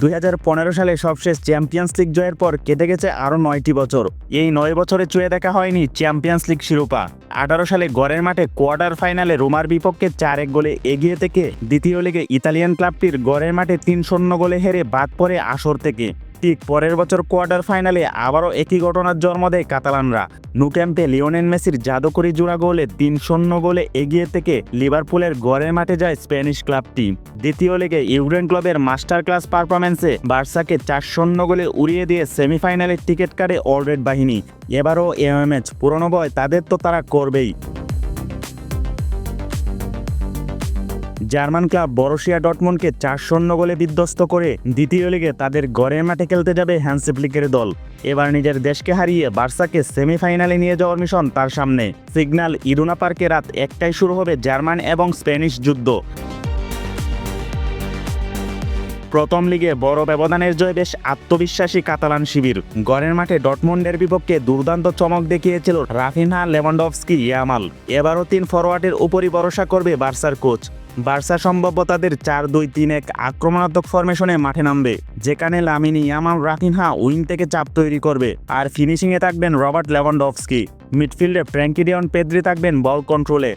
দুই হাজার পনেরো সালে সবশেষ চ্যাম্পিয়ন্স লিগ জয়ের পর কেটে গেছে আরও নয়টি বছর। এই নয় বছরে চুয়ে দেখা হয়নি চ্যাম্পিয়ন্স লিগ শিরোপা। আঠারো সালে গড়ের মাঠে কোয়ার্টার ফাইনালে রোমার বিপক্ষে চার এক গোলে এগিয়ে থেকে দ্বিতীয় লিগে ইতালিয়ান ক্লাবটির গড়ের মাঠে তিন শূন্য গোলে হেরে বাদ পড়ে আসর থেকে। ঠিক পরের বছর কোয়ার্টার ফাইনালে আবারও একই ঘটনার জন্ম দেয় কাতালানরা। নু ক্যাম্পে লিওনেল মেসির জাদুকরি জোড়া গোলে তিন শূন্য গোলে এগিয়ে থেকে লিভারপুলের গড়ের মাঠে যায় স্প্যানিশ ক্লাবটি দ্বিতীয় লেগে ইউরেন ক্লাবের মাস্টার ক্লাস পারফরমেন্সে বার্সাকে চার শূন্য গোলে উড়িয়ে দিয়ে সেমিফাইনালের টিকিট কাটে অলরেড বাহিনী। এবারও এমএমএচ পুরনো বয় তাদের তো তারা করবেই। জার্মান ক্লাব বরসিয়া ডটমন্ডকে চার শূন্য গোলে বিধ্বস্ত করে দ্বিতীয় লিগে তাদের গড়ের মাঠে খেলতে যাবে হ্যান্সিপ্লিকের দল। এবার নিজের দেশকে হারিয়ে বার্সাকে সেমিফাইনালে নিয়ে যাওয়ার মিশন তার সামনে। সিগনাল ইরুনা পার্কে রাত একটাই শুরু হবে জার্মান এবং স্প্যানিশ যুদ্ধ। প্রথম লিগে বড় ব্যবধানের জয় বেশ আত্মবিশ্বাসী কাতালান শিবির। গড়ের মাঠে ডটমন্ডের বিপক্ষে দুর্দান্ত চমক দেখিয়েছিল রাফিনহা লেভানডভস্কি ইয়ামাল। এবারও তিন ফরওয়ার্ডের উপরই ভরসা করবে বার্সার কোচ। বার্সা সম্ভাব্য তাদের চার দুই তিন এক আক্রমণাত্মক ফরমেশনে মাঠে নামবে, যেখানে লামিনি ইয়ামাল রাফিনহা উইং থেকে চাপ তৈরি করবে, আর ফিনিশিংয়ে থাকবেন রবার্ট লেভানডভস্কি। মিডফিল্ডে ফ্র্যাঙ্কিডিয়ন পেদ্রি থাকবেন বল কন্ট্রোলে।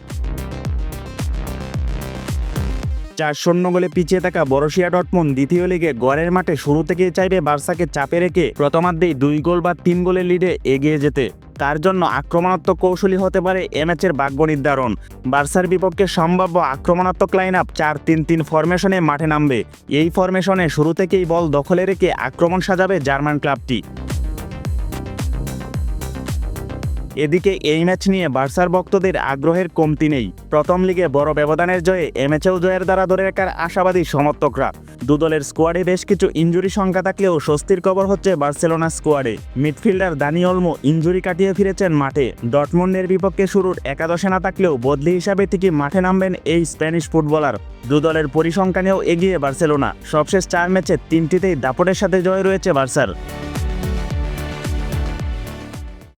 চার শূন্য গোলে পিছিয়ে থাকা বরসিয়া ডটমন দ্বিতীয় লিগে গড়ের মাঠে শুরু থেকেই চাইবে বার্সাকে চাপে রেখে প্রথমার্ধেই দুই গোল বা তিন গোলের লিডে এগিয়ে যেতে। তার জন্য আক্রমণাত্মক কৌশলী হতে পারে এ ম্যাচের ভাগ্য নির্ধারণ। বার্সার বিপক্ষে সম্ভাব্য আক্রমণাত্মক লাইন আপ চার তিন তিন ফরমেশনে মাঠে নামবে। এই ফরমেশনে শুরু থেকেই বল দখলে রেখে আক্রমণ সাজাবে জার্মান ক্লাবটি। এদিকে এই ম্যাচ নিয়ে বার্সার ভক্তদের আগ্রহের কমতি নেই। প্রথম লিগে বড় ব্যবধানের জয়ে এ ম্যাচেও জয়ের দ্বারা ধরে রাখার আশাবাদী সমর্থকরা। দুদলের স্কোয়াডে বেশ কিছু ইঞ্জুরি সংখ্যা থাকলেও স্বস্তির খবর হচ্ছে বার্সেলোনা স্কোয়াডে। মিডফিল্ডার দানি অলমো ইঞ্জুরি কাটিয়ে ফিরেছেন মাঠে। ডটমন্ডের বিপক্ষে শুরুর একাদশে না থাকলেও বদলি হিসাবে ঠিকই মাঠে নামবেন এই স্প্যানিশ ফুটবলার। দুদলের পরিসংখ্যানেও এগিয়ে বার্সেলোনা। সবশেষ চার ম্যাচে তিনটিতেই দাপটের সাথে জয় রয়েছে বার্সার।